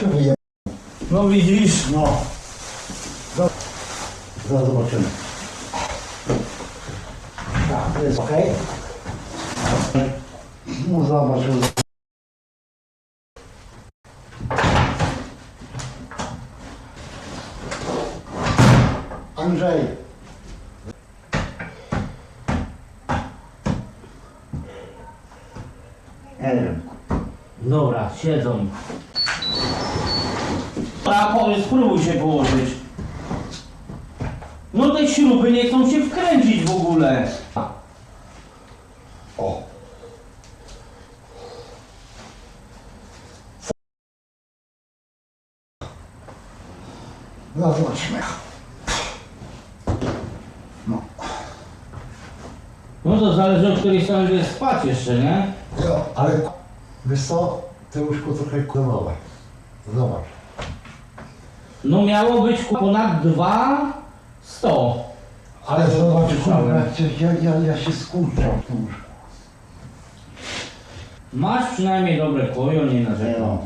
Się wyje... No widzisz, No. Za- Zaraz zobaczymy. Tak, to jest ok. No zobacz. że- Andrzej. Nie wiem. Dobra, siedzą. A powiedz, spróbuj się położyć. No te śruby nie chcą się wkręcić w ogóle. O. No zobaczymy. No. No to zależy od której strony będziesz spać jeszcze, nie? Jo, ale wiesz co? Te łóżko trochę kulowe. Zobacz. No miało być ku- ponad 2 100. Ale zobacz, Słyszałem. kurwa, ja, ja, ja się skurczam w tym łóżku. Masz przynajmniej dobre kojo, nie Nie narzekam. no.